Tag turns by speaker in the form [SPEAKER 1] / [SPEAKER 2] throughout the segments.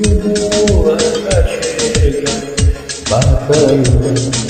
[SPEAKER 1] you I got you, my.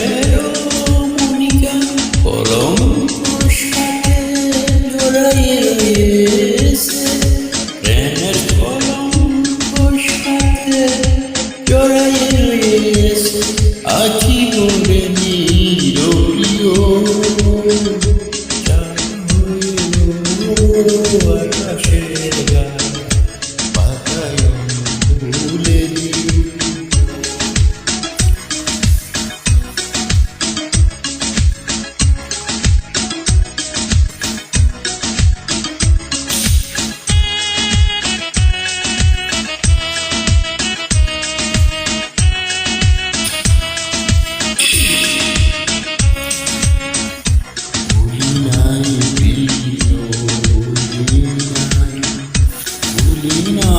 [SPEAKER 1] দেশ আছি তোরে নিরীয় আকাশের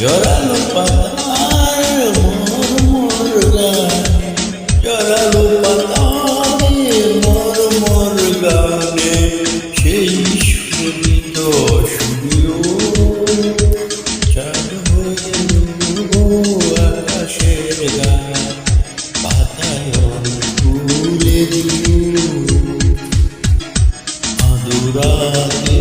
[SPEAKER 1] জড়ালো পাতার মর মর গান জড়ালো পাতার মর মর গানে সেই সুরিত সূর্য চাঁদ হয়ে আকাশের গান পাতায় তুলে দিল আদুরাতে